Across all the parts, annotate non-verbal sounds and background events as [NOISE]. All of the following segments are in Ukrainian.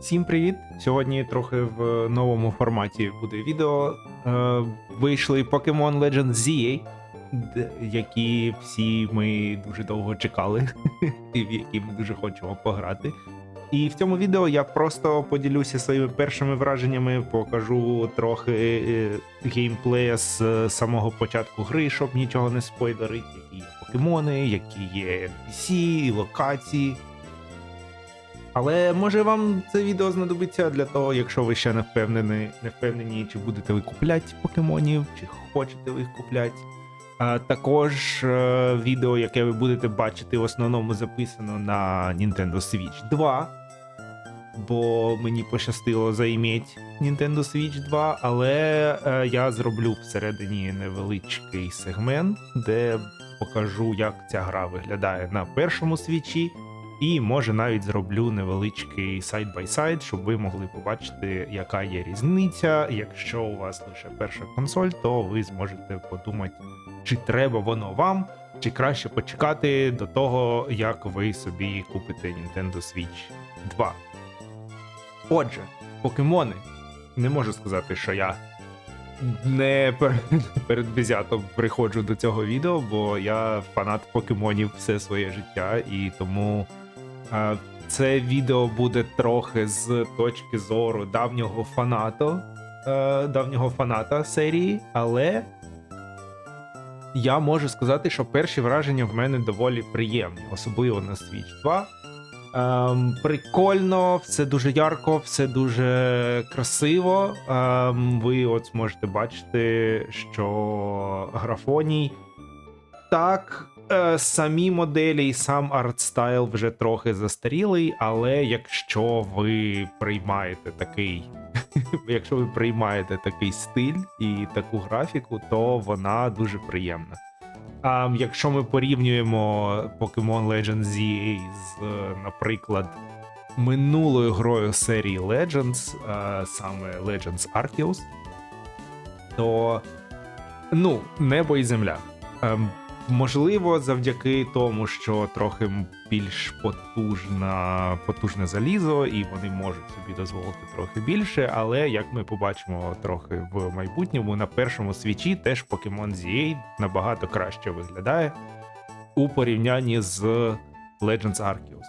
Всім привіт! Сьогодні трохи в новому форматі буде відео. Е, вийшли Pokemon Legends ZA, які всі ми дуже довго чекали, [LAUGHS] і в які ми дуже хочемо пограти. І в цьому відео я просто поділюся своїми першими враженнями, покажу трохи е, геймплея з е, самого початку гри, щоб нічого не спойлерить, які є покемони, які є NPC, локації. Але може вам це відео знадобиться для того, якщо ви ще не впевнені, не впевнені, чи будете ви купляти покемонів, чи хочете ви їх купляти. А також е, відео, яке ви будете бачити, в основному записано на Nintendo Switch 2. Бо мені пощастило заіміти Nintendo Switch 2, але е, я зроблю всередині невеличкий сегмент, де покажу, як ця гра виглядає на першому свічі. І може навіть зроблю невеличкий сайд-бай-сайд, щоб ви могли побачити, яка є різниця. Якщо у вас лише перша консоль, то ви зможете подумати, чи треба воно вам, чи краще почекати до того, як ви собі купите Nintendo Switch 2. Отже, покемони. Не можу сказати, що я не пер- [LAUGHS] перед безятом приходжу до цього відео, бо я фанат покемонів все своє життя, і тому це відео буде трохи з точки зору давнього фанату, е, давнього фаната серії, але я можу сказати, що перші враження в мене доволі приємні, особливо на Switch 2. Ем, прикольно, все дуже ярко, все дуже красиво. Ем, ви от зможете бачити, що графоній. Так, самі моделі і сам арт-стайл вже трохи застарілий, але якщо ви приймаєте такий. [LAUGHS] Якщо ви приймаєте такий стиль і таку графіку, то вона дуже приємна. А якщо ми порівнюємо Pokemon Legends ZA з, е, наприклад, минулою грою серії Legends, е, саме Legends Arceus, то ну, небо і земля. Можливо, завдяки тому, що трохи більш потужна, потужне залізо, і вони можуть собі дозволити трохи більше. Але як ми побачимо трохи в майбутньому, на першому свічі теж Pokemon ZA набагато краще виглядає у порівнянні з Legends Arceus.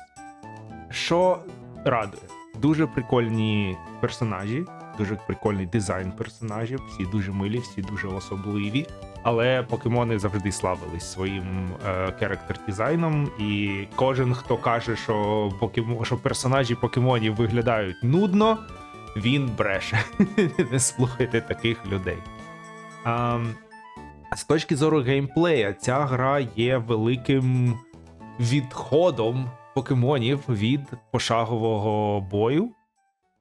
Що радує, дуже прикольні персонажі, дуже прикольний дизайн персонажів, всі дуже милі, всі дуже особливі. Але покемони завжди славились своїм керактер дизайном, і кожен, хто каже, що покемо... що персонажі покемонів виглядають нудно, він бреше. [LAUGHS] Не слухайте таких людей. А, з точки зору геймплея, ця гра є великим відходом покемонів від пошагового бою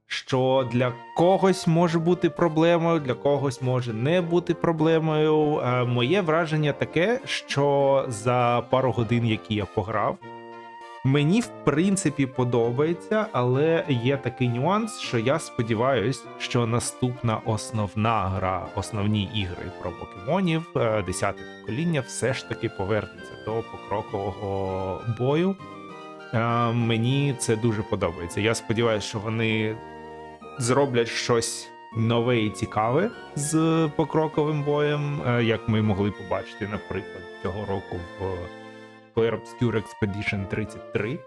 що для когось може бути проблемою, для когось може не бути проблемою. Е, Моє враження таке, що за пару годин, які я пограв, мені в принципі подобається, але є такий нюанс, що я сподіваюся, що наступна основна гра, основні ігри про покемонів, е, 10 покоління, все ж таки повернеться до покрокового бою. Е, Мені це дуже подобається. Я сподіваюся, що вони зроблять щось нове і цікаве з покроковим боєм, е, як ми могли побачити, наприклад, цього року в Player Obscure Expedition 33,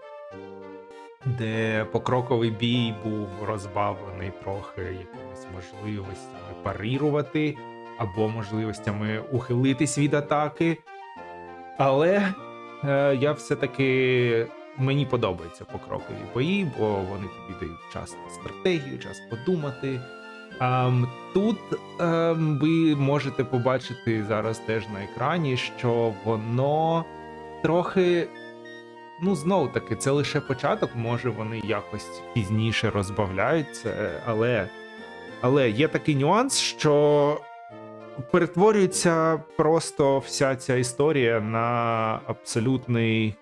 де покроковий бій був розбавлений трохи якимись можливостями парірувати або можливостями ухилитись від атаки. Але е, я все-таки мені подобаються покрокові бої, бо вони тобі дають час на стратегію, час подумати. Ем, тут ем, ви можете побачити зараз теж на екрані, що воно трохи. Ну, знову таки, це лише початок, може вони якось пізніше розбавляють це, але, але є такий нюанс, що перетворюється просто вся ця історія на абсолютний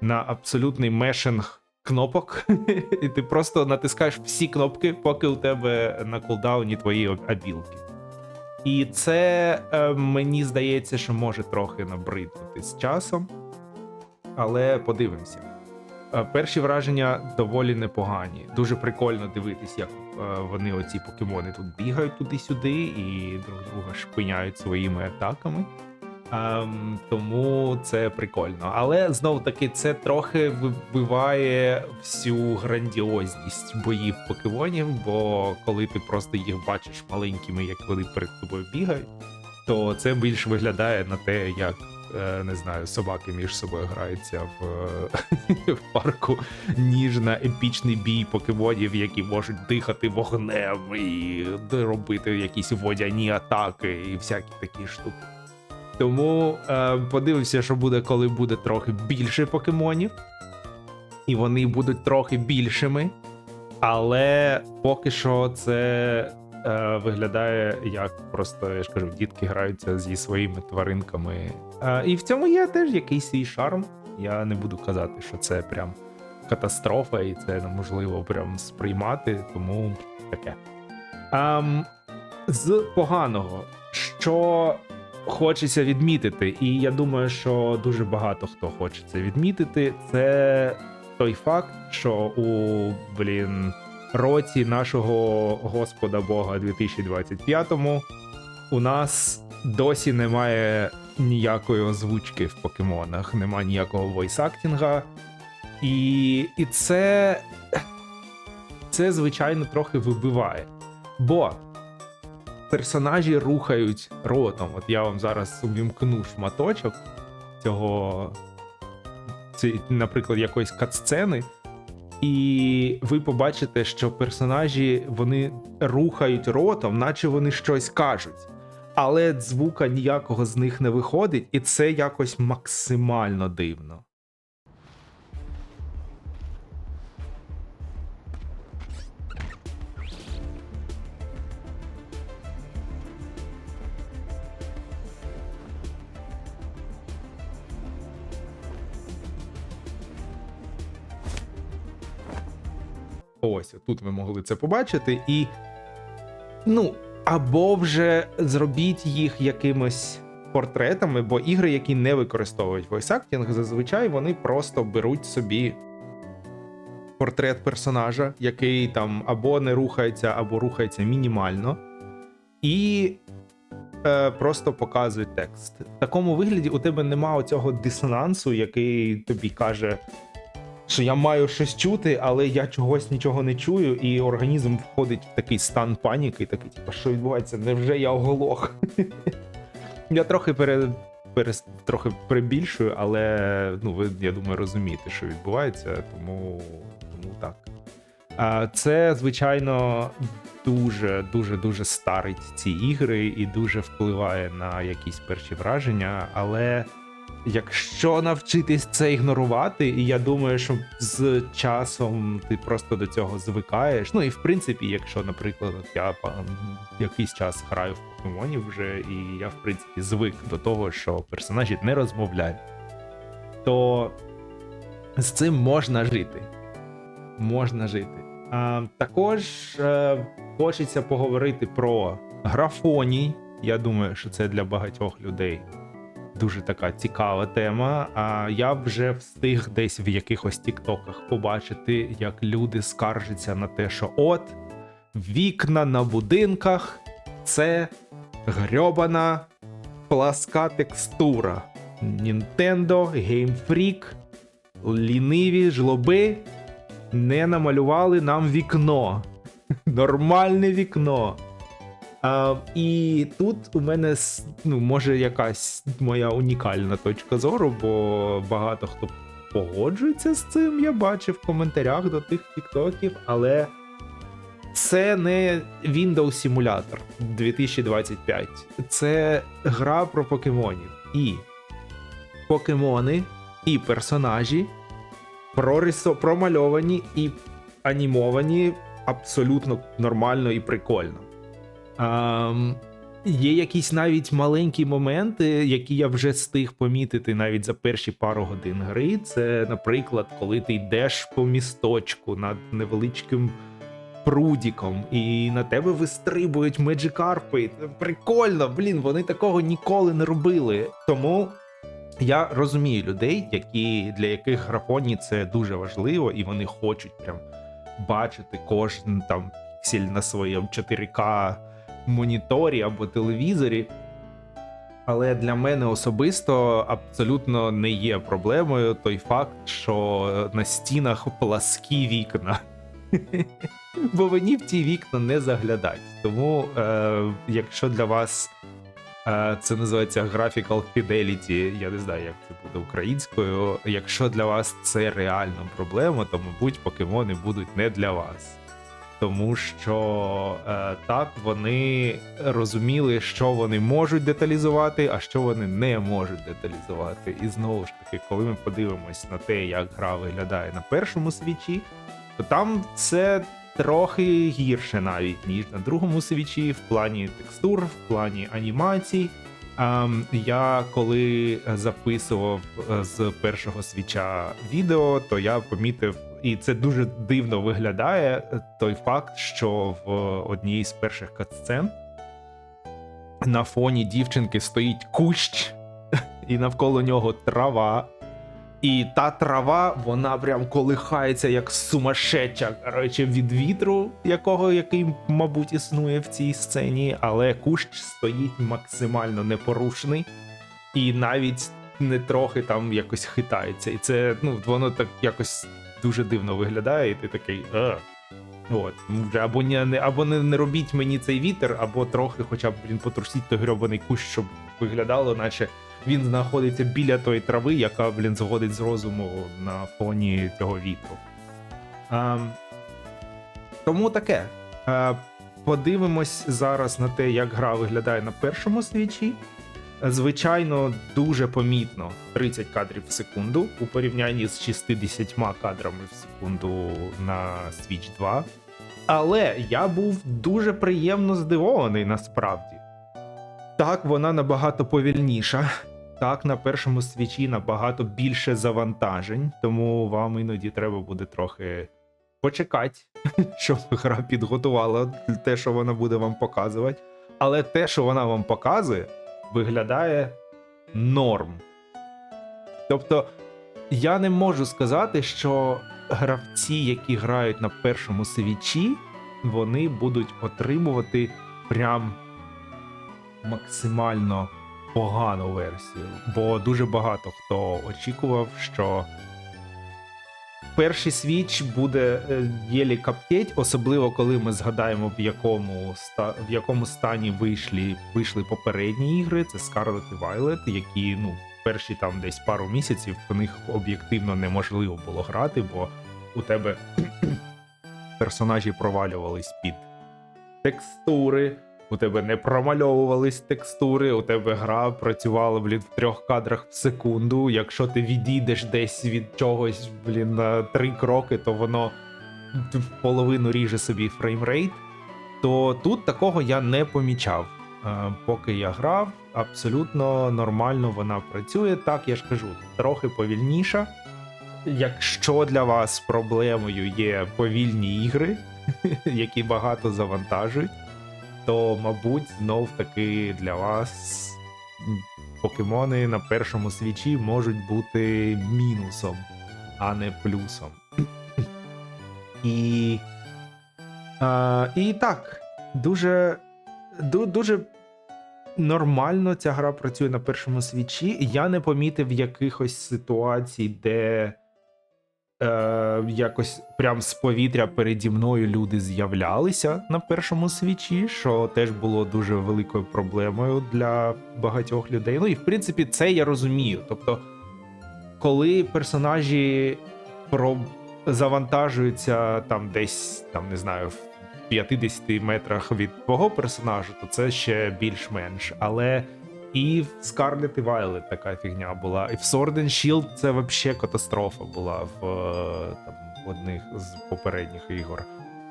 на абсолютний мешинг кнопок, [LAUGHS] і ти просто натискаєш всі кнопки, поки у тебе на кулдауні твої абілки. І це е, мені здається, що може трохи набриднути з часом. Але подивимося. е, перші враження доволі непогані. Дуже прикольно дивитись, як е, вони, оці покемони, тут бігають туди-сюди і друг друга шпиняють своїми атаками. Ем, тому це прикольно. Але знов таки це трохи вибиває всю грандіозність боїв покемонів, бо коли ти просто їх бачиш маленькими, як вони перед тобою бігають, то це більш виглядає на те, як е, не знаю, собаки між собою граються в, [LAUGHS] в парку, ніж на епічний бій покемонів, які можуть дихати вогнем і робити якісь водяні атаки і всякі такі штуки. Тому е, подивимося, що буде, коли буде трохи більше покемонів. І вони будуть трохи більшими. Але поки що це е, виглядає як просто, я ж кажу, дітки граються зі своїми тваринками. Е, і в цьому є теж якийсь свій шарм. Я не буду казати, що це прям катастрофа, і це неможливо прям сприймати, тому таке. Ем, з поганого, що хочеться відмітити, і я думаю, що дуже багато хто хоче це відмітити, це той факт, що у блін році нашого Господа Бога 2025-му у нас досі немає ніякої озвучки в покемонах, немає ніякого войсактінга. І, і це, це, звичайно, трохи вибиває. Бо персонажі рухають ротом. От я вам зараз увімкну шматочок цього, ці, наприклад, якоїсь катсцени, і ви побачите, що персонажі вони рухають ротом, наче вони щось кажуть. Але звука ніякого з них не виходить, і це якось максимально дивно. Ось тут ви могли це побачити, і ну, або вже зробіть їх якимось портретами, бо ігри, які не використовують voice-acting, зазвичай вони просто беруть собі портрет персонажа, який там або не рухається, або рухається мінімально, і е, просто показують текст. В такому вигляді у тебе нема оцього дисонансу, який тобі каже що я маю щось чути, але я чогось нічого не чую, і організм входить в такий стан паніки, такий, типу, що відбувається? Невже я оголох? [LAUGHS] Я трохи пере, пере, трохи прибільшую, але ну, ви, я думаю, розумієте, що відбувається, тому, тому так. Це, звичайно, дуже дуже дуже старить ці ігри і дуже впливає на якісь перші враження, але. Якщо навчитись це ігнорувати, і я думаю, що з часом ти просто до цього звикаєш. Ну і в принципі, якщо, наприклад, я якийсь час граю в покемонів вже, і я, в принципі, звик до того, що персонажі не розмовляють, то з цим можна жити. Можна жити. А, Також е, хочеться поговорити про графоній. Я думаю, що це для багатьох людей дуже така цікава тема. А я вже встиг десь в якихось тіктоках побачити, як люди скаржаться на те, що от вікна на будинках це грьобана пласка текстура. Nintendo, Game Freak, ліниві жлоби не намалювали нам вікно. [LAUGHS] Нормальне вікно. А, І тут у мене ну, може якась моя унікальна точка зору, бо багато хто погоджується з цим, я бачив в коментарях до тих тіктоків, але це не Windows Simulator 2025. Це гра про покемонів. І покемони, і персонажі прорисо, промальовані і анімовані абсолютно нормально і прикольно. Um, є якісь навіть маленькі моменти, які я вже встиг помітити навіть за перші пару годин гри. Це, наприклад, коли ти йдеш по місточку над невеличким прудіком, і на тебе вистрибують меджикарпи. Прикольно, блін, вони такого ніколи не робили. Тому Я розумію людей, які, для яких графоні це дуже важливо, і вони хочуть прям бачити кожен там піксель на своєму 4К моніторі або телевізорі. Але для мене особисто абсолютно не є проблемою той факт, що на стінах пласкі вікна. [LAUGHS] Бо мені в ті вікна не заглядають. Тому, е, якщо для вас е, це називається Graphical Fidelity, я не знаю, як це буде українською. Якщо для вас це реальна проблема, то, мабуть, покемони будуть не для вас. Тому що е, так вони розуміли, що вони можуть деталізувати, а що вони не можуть деталізувати. І знову ж таки, коли ми подивимось на те, як гра виглядає на першому свічі, то там це трохи гірше навіть, ніж на другому свічі, в плані текстур, в плані анімацій. Ем, я коли записував е, з першого свіча відео, то я помітив, і це дуже дивно виглядає е, той факт, що в одній з перших катсцен на фоні дівчинки стоїть кущ, [LAUGHS] і навколо нього трава. І та трава, вона прям колихається як сумасшедша, коротше, від вітру, якого який, мабуть, існує в цій сцені, але кущ стоїть максимально непорушний і навіть не трохи там якось хитається. І це ну, воно так якось дуже дивно виглядає, і ти такий. «Е». От, або не, або не, не робіть мені цей вітер, або трохи, хоча б блін, потрусіть той грьобаний кущ, щоб виглядало, наче він знаходиться біля тої трави, яка, блін, згодить з розуму на фоні цього вітру. А, тому таке. А, подивимось зараз на те, як гра виглядає на першому свічі. Звичайно, дуже помітно 30 кадрів в секунду у порівнянні з 60 кадрами в секунду на Switch 2. Але я був дуже приємно здивований насправді. Так, вона набагато повільніша. Так, на першому свічі набагато більше завантажень, тому вам іноді треба буде трохи почекати, [LAUGHS] щоб гра підготувала те, що вона буде вам показувати. Але те, що вона вам показує, виглядає норм. Тобто, я не можу сказати, що гравці, які грають на першому свічі, вони будуть отримувати прям максимально погану версію. Бо дуже багато хто очікував, що перший свіч буде е, єлі каптеть, особливо коли ми згадаємо, в якому в якому стані вийшли, вийшли попередні ігри. Це Scarlet і Violet, які ну перші там десь пару місяців в них об'єктивно неможливо було грати, бо у тебе [CLEARS THROAT] персонажі провалювались під текстури. У тебе не промальовувались текстури, у тебе гра працювала блін, в трьох кадрах в секунду. Якщо ти відійдеш десь від чогось, блін, на три кроки, то воно в половину ріже собі фреймрейт. То тут такого я не помічав. Е, Поки я грав, абсолютно нормально вона працює. Так, я ж кажу, трохи повільніша. Якщо для вас проблемою є повільні ігри, [LAUGHS] які багато завантажують то, мабуть, знов таки для вас покемони на першому свічі можуть бути мінусом, а не плюсом. [CLEARS THROAT] І, а, і так, дуже, ду- дуже нормально ця гра працює на першому свічі. Я не помітив якихось ситуацій, де е, якось прям з повітря переді мною люди з'являлися на першому свічі, що теж було дуже великою проблемою для багатьох людей. Ну і в принципі, це я розумію. Тобто, коли персонажі про... завантажуються там десь, там не знаю, в 50 метрах від твого персонажа, то це ще більш-менш. Але і в Scarlet і Violet така фігня була. І в Sword and Shield це взагалі катастрофа була в е, там, одних з попередніх ігор.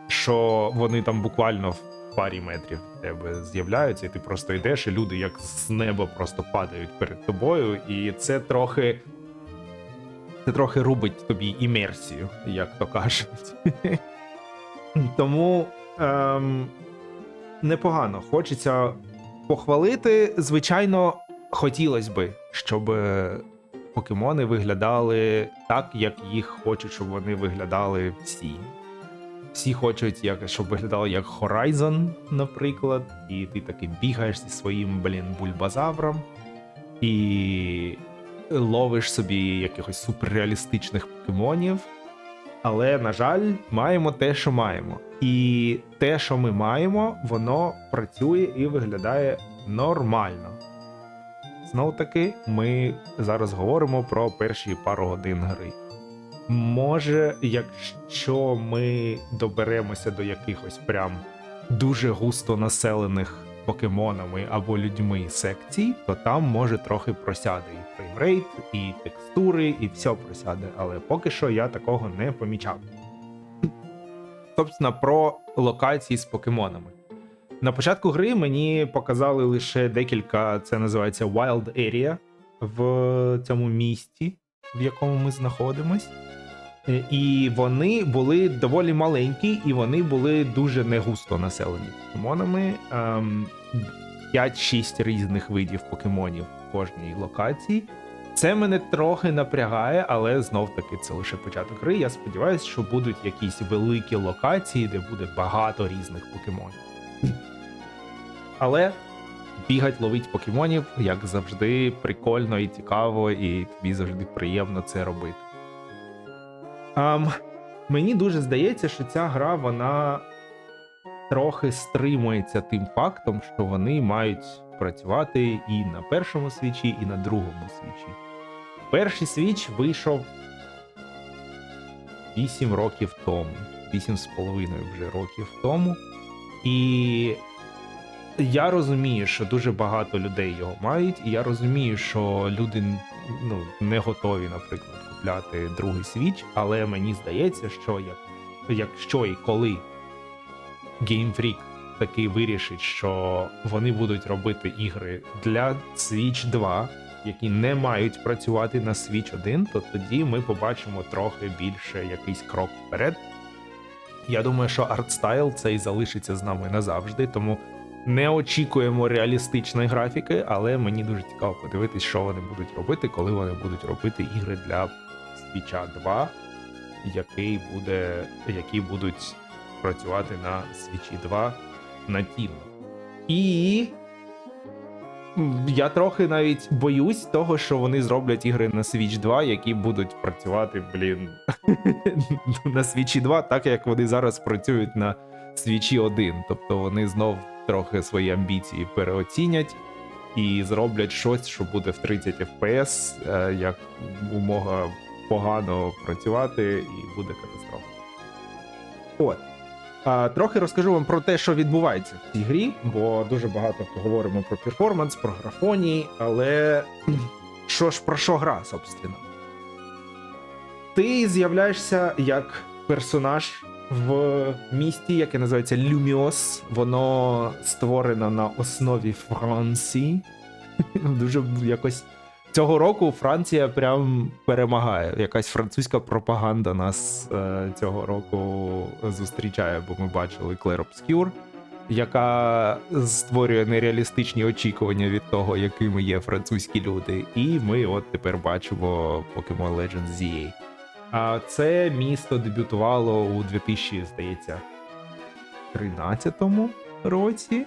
Що вони там буквально в парі метрів в тебе з'являються, і ти просто йдеш, і люди як з неба просто падають перед тобою, і це трохи. Це трохи рубить тобі імерсію, як то кажуть. [LAUGHS] Тому ем, непогано. Хочеться похвалити. Звичайно, хотілося би, щоб е, покемони виглядали так, як їх хочуть, щоб вони виглядали всі. Всі хочуть, як, щоб виглядало як Horizon, наприклад, і ти таки бігаєш зі своїм, блін, бульбазавром і ловиш собі якихось суперреалістичних покемонів. Але, на жаль, маємо те, що маємо. І те, що ми маємо, воно працює і виглядає нормально. Знов таки, ми зараз говоримо про перші пару годин гри. Може, якщо ми доберемося до якихось прям дуже густо населених покемонами або людьми секцій, то там може трохи просяде фреймрейт, і текстури, і все просяде. Але поки що я такого не помічав. Собственно, про локації з покемонами. На початку гри мені показали лише декілька, це називається Wild Area в цьому місті, в якому ми знаходимось. Е, І вони були доволі маленькі, і вони були дуже негусто населені покемонами. Ем, 5-6 різних видів покемонів в кожній локації. Це мене трохи напрягає, але знов таки це лише початок гри. Я сподіваюся, що будуть якісь великі локації, де буде багато різних покемонів. Але бігать, ловить покемонів, як завжди, прикольно і цікаво, і тобі завжди приємно це робити. Ам, мені дуже здається, що ця гра вона трохи стримується тим фактом, що вони мають працювати і на першому свічі, і на другому свічі. Перший свіч вийшов 8 років тому, 8 з половиною вже років тому. І я розумію, що дуже багато людей його мають, і я розумію, що люди ну, не готові, наприклад, купляти другий свіч, але мені здається, що як, якщо і коли Game Freak таки вирішить, що вони будуть робити ігри для Switch 2, які не мають працювати на Switch 1, то тоді ми побачимо трохи більше якийсь крок вперед. Я думаю, що артстайл цей залишиться з нами назавжди, тому не очікуємо реалістичної графіки, але мені дуже цікаво подивитись, що вони будуть робити, коли вони будуть робити ігри для Switch 2, який буде, які будуть працювати на Switch 2 нативно. І я трохи навіть боюсь того, що вони зроблять ігри на Switch 2, які будуть працювати, блін, [LAUGHS] на Switch 2, так як вони зараз працюють на Switch 1. Тобто вони знов трохи свої амбіції переоцінять і зроблять щось, що буде в 30 FPS, е, як умога погано працювати, і буде катастрофа. От. Трохи розкажу вам про те, що відбувається в цій грі, бо дуже багато говоримо про перформанс, про графонії, але що ж про що гра, собственно? Ти з'являєшся як персонаж в місті, яке називається Люміос. Воно створено на основі Франції. [LAUGHS] Дуже якось цього року Франція прям перемагає. Якась французька пропаганда нас е, цього року зустрічає, бо ми бачили Claire Obscure, яка створює нереалістичні очікування від того, якими є французькі люди. І ми от тепер бачимо Pokemon Legends ZA. А це місто дебютувало у 2000, здається, 13-му році.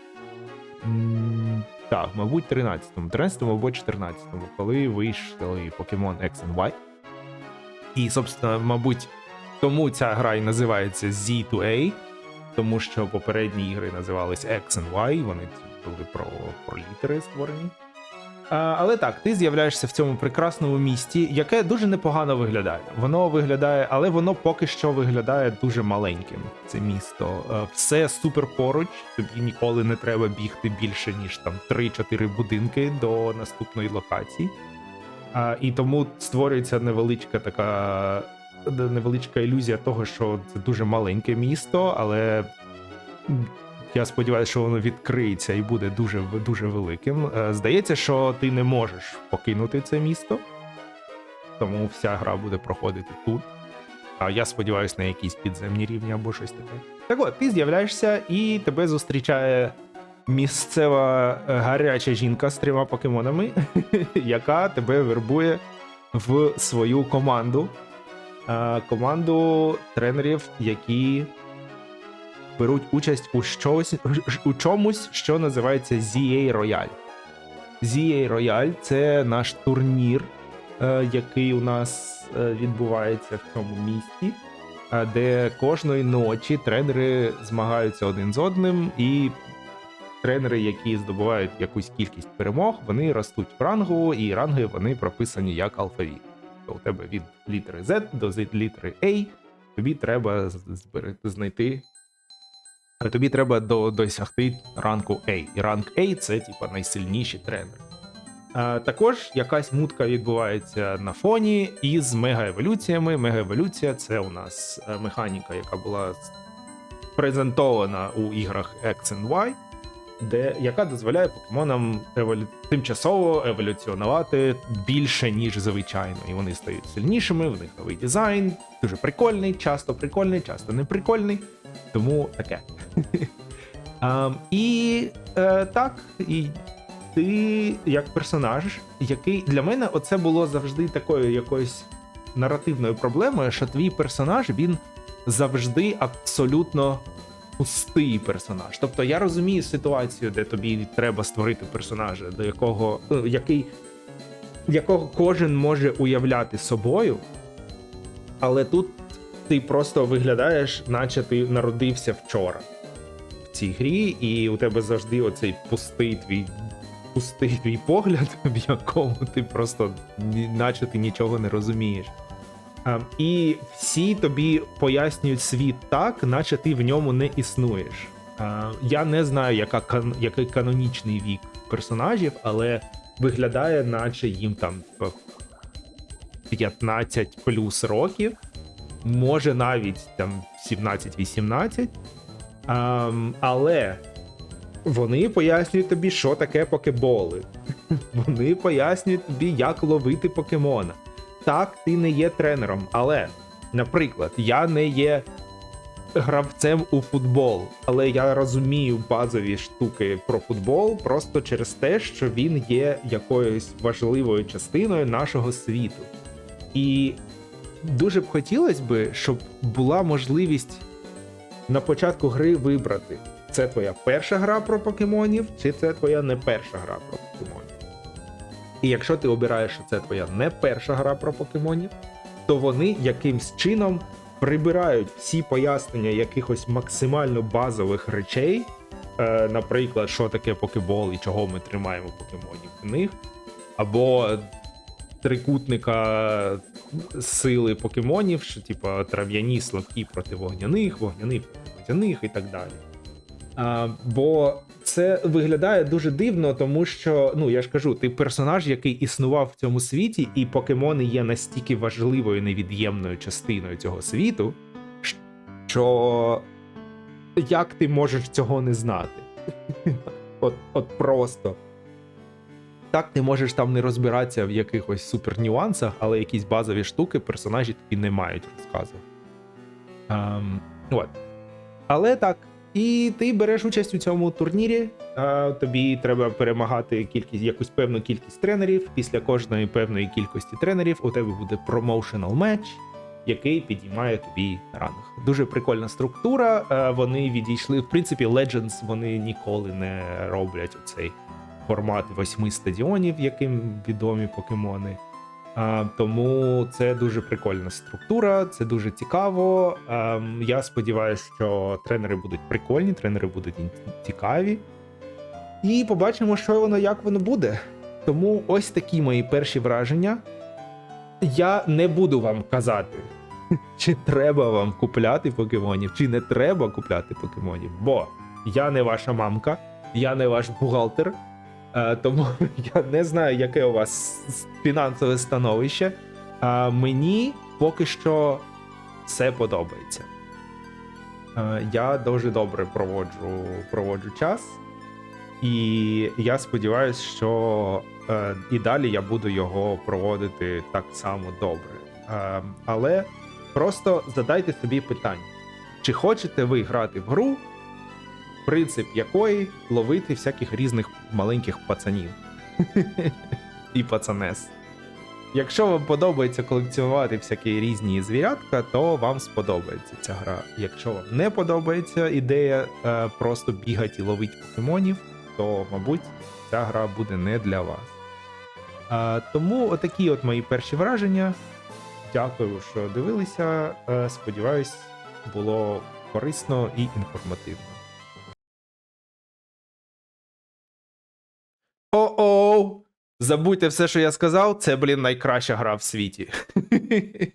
Так, мабуть, 13-му, 13-му або 14-му, коли вийшли Pokemon X and Y. І, собственно, мабуть, тому ця гра і називається Z2A, тому що попередні ігри називались X and Y, вони були про, про літери створені. Але так, ти з'являєшся в цьому прекрасному місті, яке дуже непогано виглядає. Воно виглядає, але воно поки що виглядає дуже маленьким. Це місто. Е, Все супер поруч. Тобі ніколи не треба бігти більше ніж там 3-4 будинки до наступної локації. І тому створюється невеличка така невеличка ілюзія того, що це дуже маленьке місто, але я сподіваюся, що воно відкриється і буде дуже дуже великим. Е, Здається, що ти не можеш покинути це місто, тому вся гра буде проходити тут. А я сподіваюся на якісь підземні рівні або щось таке. Так от, ти з'являєшся і тебе зустрічає місцева е, гаряча жінка з трьома покемонами, [LAUGHS] яка тебе вербує в свою команду. Е, команду тренерів, які беруть участь у щось у чомусь, що називається ZA Royale. ZA Royale – це наш турнір, е, який у нас е, відбувається в цьому місті, е, де кожної ночі тренери змагаються один з одним, і тренери, які здобувають якусь кількість перемог, вони ростуть в рангу, і ранги вони прописані як алфавіт. То у тебе від літери Z до літери A, тобі треба знайти. Е, Тобі треба до, досягти ранку A. І ранг A це типа найсильніші тренери. А, також якась мутка відбувається на фоні із мегаеволюціями. Мегаеволюція це у нас е, механіка, яка була презентована у іграх X and Y, де, яка дозволяє покемонам еволю... тимчасово еволюціонувати більше, ніж звичайно. І вони стають сильнішими, в них новий дизайн, дуже прикольний, часто прикольний, часто не прикольний. Тому таке. Ам, [LAUGHS] і е, так, і ти як персонаж, який для мене оце було завжди такою якоюсь наративною проблемою, що твій персонаж він завжди абсолютно пустий персонаж. Тобто я розумію ситуацію, де тобі треба створити персонажа, до якого ну, який, якого кожен може уявляти собою, але тут ти просто виглядаєш, наче ти народився вчора в цій грі, і у тебе завжди оцей пустий твій. Пустий твій погляд, [LAUGHS] в якому ти просто наче ти нічого не розумієш. А, і всі тобі пояснюють світ так, наче ти в ньому не існуєш. Я не знаю, яка який канонічний вік персонажів, але виглядає, наче їм там 15 плюс років, може навіть там 17-18. Але вони пояснюють тобі, що таке покеболи. [LAUGHS] Вони пояснюють тобі, як ловити покемона. Так, ти не є тренером, але, наприклад, я не є гравцем у футбол, але я розумію базові штуки про футбол просто через те, що він є якоюсь важливою частиною нашого світу. І дуже б хотілося би, щоб була можливість на початку гри вибрати, це твоя перша гра про покемонів, чи це твоя не перша гра про покемонів. І якщо ти обираєш, що це твоя не перша гра про покемонів, то вони якимсь чином прибирають всі пояснення якихось максимально базових речей, е, наприклад, що таке покебол і чого ми тримаємо покемонів в них, або трикутника сили покемонів, що типа трав'яні слабкі проти вогняних, вогняні проти водяних і так далі. А, бо це виглядає дуже дивно, тому що, ну я ж кажу, ти персонаж, який існував в цьому світі, і покемони є настільки важливою невід'ємною частиною цього світу, що як ти можеш цього не знати? [LAUGHS] От, от просто. Так, ти можеш там не розбиратися в якихось супер нюансах, але якісь базові штуки персонажі тобі не мають розказувати. Ем, от. Але так, і ти береш участь у цьому турнірі. Тобі треба перемагати кількість, якусь певну кількість тренерів. Після кожної певної кількості тренерів у тебе буде promotional матч, який підіймає тобі ранг. Дуже прикольна структура. е, Вони відійшли. В принципі, Legends вони ніколи не роблять оцей формат восьми стадіонів, яким відомі покемони. А, тому це дуже прикольна структура, це дуже цікаво. Ем, я сподіваюся, що тренери будуть прикольні, тренери будуть цікаві. І побачимо, що воно, як воно буде. Тому ось такі мої перші враження. Я не буду вам казати, [LAUGHS] чи треба вам купляти покемонів, чи не треба купляти покемонів, бо я не ваша мамка, я не ваш бухгалтер. Е, Тому [LAUGHS] я не знаю, яке у вас фінансове становище. А мені поки що все подобається. Е, Я дуже добре проводжу, проводжу час, і я сподіваюся, що е, і далі я буду його проводити так само добре. Але просто задайте собі питання: чи хочете ви грати в гру, принцип якої ловити всяких різних маленьких пацанів і пацанес. Якщо вам подобається колекціонувати всякі різні звірятка, то вам сподобається ця гра. Якщо вам не подобається ідея е, просто бігати і ловити покемонів, то, мабуть, ця гра буде не для вас. Е, тому отакі от мої перші враження. Дякую, що дивилися. Е, сподіваюсь, було корисно і інформативно. Забудьте все, що я сказав, це, блін, найкраща гра в світі. [LAUGHS]